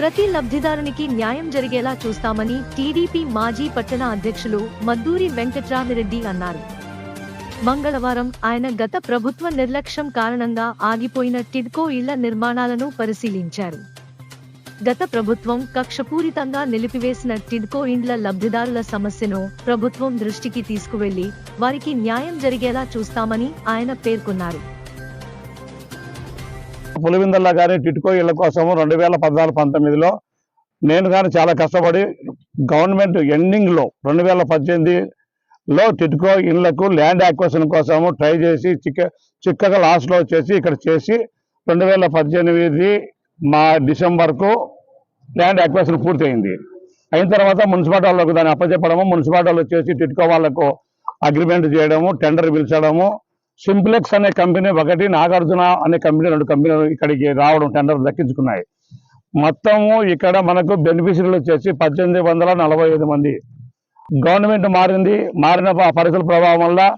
ప్రతి లబ్ధిదారునికి న్యాయం జరిగేలా చూస్తామని టీడీపీ మాజీ పట్టణ అధ్యక్షులు మద్దూరి వెంకట్రామిరెడ్డి అన్నారు. మంగళవారం ఆయన గత ప్రభుత్వ నిర్లక్ష్యం కారణంగా ఆగిపోయిన టిడ్కో ఇళ్ళ నిర్మాణాలను పరిశీలించారు. గత ప్రభుత్వం కక్షపూరితంగా నిలిపివేసిన టిడ్కో ఇండ్ల లబ్ధిదారుల సమస్యను ప్రభుత్వం దృష్టికి తీసుకువెళ్ళి వారికి న్యాయం జరిగేలా చూస్తామని ఆయన పేర్కొన్నారు. పులివిందల్లా కానీ టిట్కో ఇళ్ళ కోసము రెండు వేల పద్నాలుగు పంతొమ్మిదిలో నేను కానీ చాలా కష్టపడి గవర్నమెంట్ ఎండింగ్లో రెండు వేల పద్దెనిమిదిలో టిట్కో ఇళ్ళకు ల్యాండ్ యాక్వేషన్ కోసము ట్రై చేసి చిక్క చిక్కగా లాస్ట్లో వచ్చేసి ఇక్కడ చేసి రెండు వేల పద్దెనిమిది మా డిసెంబర్కు ల్యాండ్ యాక్వేషన్ పూర్తయింది. అయిన తర్వాత మున్సిపాలిటీ వాళ్ళకు దాన్ని అప్పచెప్పడము మున్సిపాలిటీ వాళ్ళు వచ్చేసి టిట్కో వాళ్ళకు అగ్రిమెంట్ చేయడము టెండర్ పిలిచడము సింప్లెక్స్ అనే కంపెనీ ఒకటి నాగార్జున అనే కంపెనీ రెండు కంపెనీలు ఇక్కడికి రావడం టెండర్ దక్కించుకున్నాయి. మొత్తము ఇక్కడ మనకు బెనిఫిషరీలు వచ్చేసి పద్దెనిమిది వందల నలభై ఐదు మంది. గవర్నమెంట్ మారింది మారిన ప- పరిస్థితుల ప్రభావం వల్ల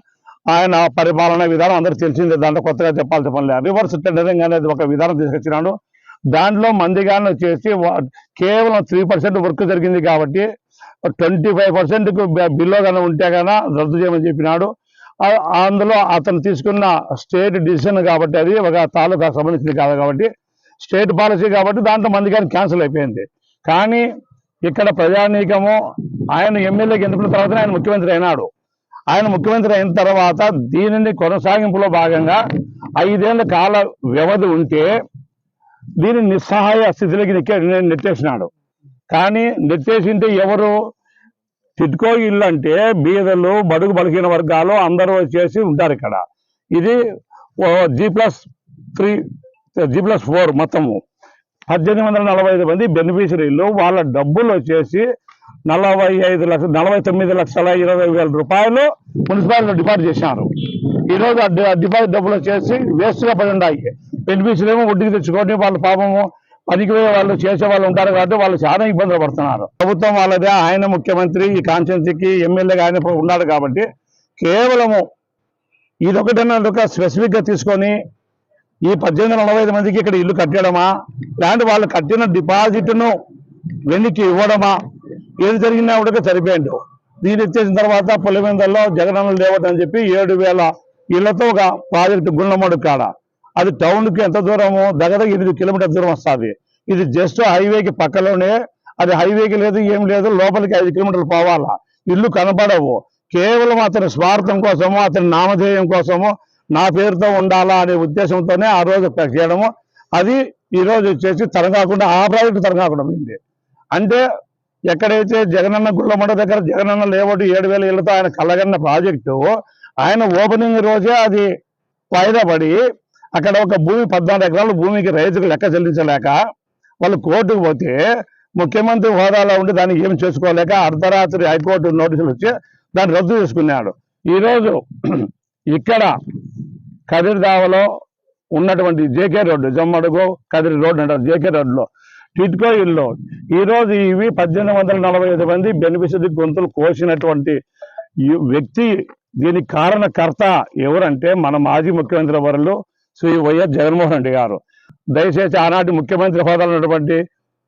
ఆయన పరిపాలన విధానం అందరూ తెలిసిందే. దాంట్లో కొత్తగా చెప్పాల్సిన పని లేదు. రివర్స్ టెండరింగ్ అనేది ఒక విధానం తీసుకొచ్చినాడు. దాంట్లో మందిగానే వచ్చేసి కేవలం త్రీ పర్సెంట్ వర్క్ జరిగింది కాబట్టి ట్వంటీ ఫైవ్ పర్సెంట్ బిలో కన్నా ఉంటే కన్నా రద్దు చేయమని చెప్పినాడు. అందులో అతను తీసుకున్న స్టేట్ డిసిషన్ కాబట్టి అది ఒక తాలూకా సంబంధించింది కాదు కాబట్టి స్టేట్ పాలసీ కాబట్టి దాంట్లో మంది కానీ క్యాన్సిల్ అయిపోయింది. కానీ ఇక్కడ ప్రజానీకము ఆయన ఎమ్మెల్యేకి ఎన్నుకున్న తర్వాత ఆయన ముఖ్యమంత్రి అయినాడు. ఆయన ముఖ్యమంత్రి అయిన తర్వాత దీనిని కొనసాగింపులో భాగంగా ఐదేళ్ళ కాల వ్యవధి ఉంటే దీన్ని నిస్సహాయ స్థితిలోకి నెక్కే నెట్టేసినాడు. కానీ నెట్టేసింటే ఎవరు? టిట్కో ఇల్లు అంటే బీదలు బడుగు బలిగిన వర్గాలు అందరూ వచ్చేసి ఉంటారు ఇక్కడ. ఇది G plus three G plus four మొత్తము. పద్దెనిమిది వందల నలభై ఐదు మంది బెనిఫిషరీలు వాళ్ళ డబ్బులు వచ్చేసి నలభై ఐదు లక్షల నలభై తొమ్మిది లక్షల ఇరవై వేల రూపాయలు మున్సిపాలిటీలో డిపాజిట్ చేశారు. ఈరోజు ఆ డిపాజిట్ డబ్బులు వచ్చేసి వేస్ట్గా పడి ఉన్నాయి. బెనిఫిషరీ ఏమో వడ్డీకి తెచ్చుకొని వాళ్ళ పాపము పనికి పోయే వాళ్ళు చేసే వాళ్ళు ఉంటారు కాబట్టి వాళ్ళు చాలా ఇబ్బందులు పడుతున్నారు. ప్రభుత్వం వాళ్ళదే ఆయన ముఖ్యమంత్రి ఈ కాన్స్టిట్యున్సీకి ఎమ్మెల్యేగా ఆయన ఉన్నాడు కాబట్టి కేవలము ఇదొకటన్నా ఒక స్పెసిఫిక్గా తీసుకొని ఈ పద్దెనిమిది నలభై ఐదు మందికి ఇక్కడ ఇల్లు కట్టడమా? లేదంటే వాళ్ళు కట్టిన డిపాజిట్ను వెనక్కి ఇవ్వడమా? ఏది జరిగినా కూడా సరిపోయాడు. దీని ఇచ్చేసిన తర్వాత పులివెందల్లో జగనన్న లేవట్ చెప్పి ఏడు వేల ఇళ్ళతో ఒక ప్రాజెక్టు గుండమడు కాడ. అది టౌన్కి ఎంత దూరము దగ్గర ఎనిమిది కిలోమీటర్ దూరం వస్తుంది. ఇది జస్ట్ హైవేకి పక్కలోనే అది హైవేకి లేదు ఏం లేదు లోపలికి ఐదు కిలోమీటర్లు పోవాలా. ఇల్లు కనపడవు కేవలం అతని స్వార్థం కోసము అతని నామధేయం కోసము నా పేరుతో ఉండాలా అనే ఉద్దేశంతోనే ఆ రోజు చేయడము. అది ఈరోజు వచ్చేసి తరగాకుండా ఆ ప్రాజెక్టు తరగాకుండా పోయింది. అంటే ఎక్కడైతే జగనన్న గుళ్ళమండ దగ్గర జగనన్న లేవటి ఏడు వేల ఇళ్ళతో ఆయన కలగన్న ప్రాజెక్టు ఆయన ఓపెనింగ్ రోజే అది వాయిదా పడి అక్కడ ఒక భూమి పద్నాలుగు ఎకరాల భూమికి రైతుకు లెక్క చెల్లించలేక వాళ్ళు కోర్టుకు పోతే ముఖ్యమంత్రి హోదాలో ఉండి దాన్ని ఏం చేసుకోలేక అర్ధరాత్రి హైకోర్టు నోటీసులు వచ్చి దాన్ని రద్దు చేసుకున్నాడు. ఈరోజు ఇక్కడ కదిరిదావలో ఉన్నటువంటి JK road Jammadugu Kadiri road అంటారు జేకే రోడ్డులో టిట్కో ఇల్లు ఈరోజు ఇవి పద్దెనిమిది వందల నలభై ఐదు మంది బెనిఫిషరీ గొంతులు కోసినటువంటి ఈ వ్యక్తి దీనికి కారణకర్త ఎవరంటే మన మాజీ ముఖ్యమంత్రి వరులు శ్రీ వైఎస్ జగన్మోహన్ రెడ్డి గారు. దయచేసి ఆనాటి ముఖ్యమంత్రి హోదాలో ఉన్నటువంటి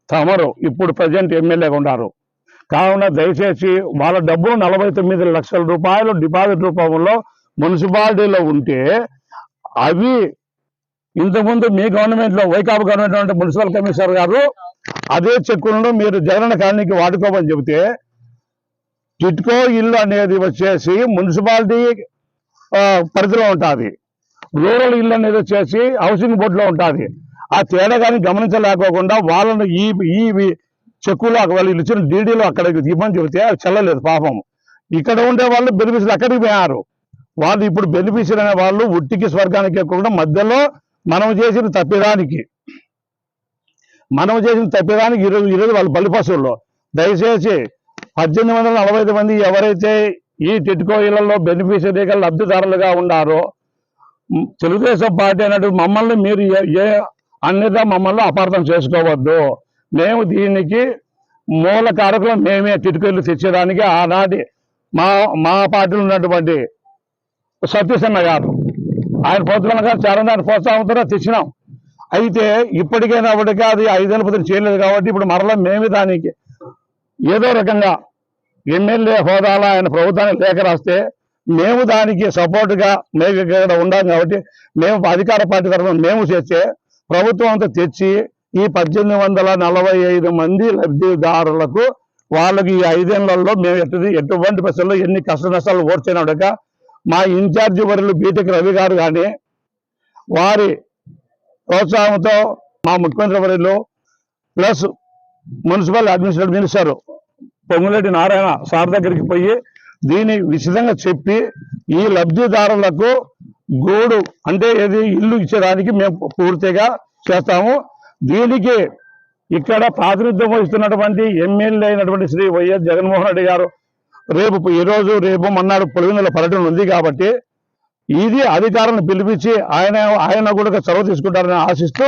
తమరు ఇప్పుడు ప్రజెంట్ ఎమ్మెల్యేగా ఉన్నారు. కావున దయచేసి వాళ్ళ డబ్బులు నలభై తొమ్మిది లక్షల రూపాయలు డిపాజిట్ రూపంలో మున్సిపాలిటీలో ఉంటే అవి ఇంతకుముందు మీ గవర్నమెంట్లో వైకాపు వైకాపా గవర్నమెంట్ అంటే మున్సిపల్ కమిషనర్ గారు అదే చెక్కులను మీరు జగనన్న కాలనీకి వాడుకోమని చెబితే చిట్కో ఇల్లు అనేది వచ్చేసి మున్సిపాలిటీ పరిధిలో ఉంటుంది. రూరల్ ఇల్లు అనేది వచ్చేసి హౌసింగ్ బోర్డులో ఉంటుంది. ఆ తేడా కానీ గమనించలేకోకుండా వాళ్ళని ఈ ఈ చెక్కులు వాళ్ళు ఇచ్చిన డీడీలు అక్కడ ఇవ్వమని చెబితే అది చెల్లలేదు పాపం. ఇక్కడ ఉండే వాళ్ళు బెనిఫిషియర్ అక్కడికి పోయారు. వాళ్ళు ఇప్పుడు బెనిఫిషియర్ అనే వాళ్ళు ఉట్టికి స్వర్గానికి ఎక్కకుండా మధ్యలో మనం చేసిన తప్పిదానికి మనం చేసిన తప్పిదానికి ఈరోజు ఈరోజు వాళ్ళు బలిపశువుల్లో దయచేసి పద్దెనిమిది వందల నలభై ఐదు మంది ఎవరైతే ఈ టెట్కో ఇళ్ళలో బెనిఫిషరీగా లబ్ధిదారులుగా ఉన్నారో తెలుగుదేశం పార్టీ అన్నట్టు మమ్మల్ని మీరు ఏ- ఏ మమ్మల్ని అపార్థం చేసుకోవద్దు. మేము దీనికి మూల కారకులు మేమే టిట్కో తెచ్చేదానికి ఆనాటి మా మా పార్టీలో ఉన్నటువంటి సత్యసన్న గారు. ఆయన ప్రోత్సాహం గారు చాలా దాన్ని ప్రోత్సాహంతో తెచ్చినాం. అయితే ఇప్పటికైనా అప్పటికే అది ఐదేళ్ళ పొద్దున చేయలేదు కాబట్టి ఇప్పుడు మరలా మేమే దానికి ఏదో రకంగా ఎమ్మెల్యే హోదాలో ఆయన ప్రభుత్వానికి లేఖ రాస్తే మేము దానికి సపోర్ట్గా మేము ఇక్కడ ఉండాం కాబట్టి మేము అధికార పార్టీ తరఫున మేము చేస్తే ప్రభుత్వం అంతా తెచ్చి ఈ పద్దెనిమిది వందల నలభై ఐదు మంది లబ్ధిదారులకు వాళ్ళకి ఈ ఐదేళ్ళలో మేము ఎటు ఎటువంటి పరిస్థితుల్లో ఎన్ని కష్ట నష్టాలు ఓర్చినట్టుగా మా ఇన్ఛార్జి వరులు బీటెక్ రవి గారు కానీ వారి ప్రోత్సాహంతో మా ముఖ్యమంత్రి వర్యులు plus municipal administrative minister Ponguleti Narayana sir దగ్గరికి పోయి దీన్ని విశదంగా చెప్పి ఈ లబ్ధిదారులకు గూడు అంటే ఏది ఇల్లు ఇచ్చేదానికి మేము పూర్తిగా చేస్తాము. దీనికి ఇక్కడ ప్రాతినిధ్యం వహిస్తున్నటువంటి ఎమ్మెల్యే అయినటువంటి శ్రీ వైఎస్ జగన్మోహన్ రెడ్డి గారు రేపు ఈ రోజు రేపు మన్నాడు పొలివెందుల పర్యటన ఉంది కాబట్టి ఇది అధికారులను పిలిపించి ఆయన ఆయన కూడా చొరవ తీసుకుంటారని ఆశిస్తూ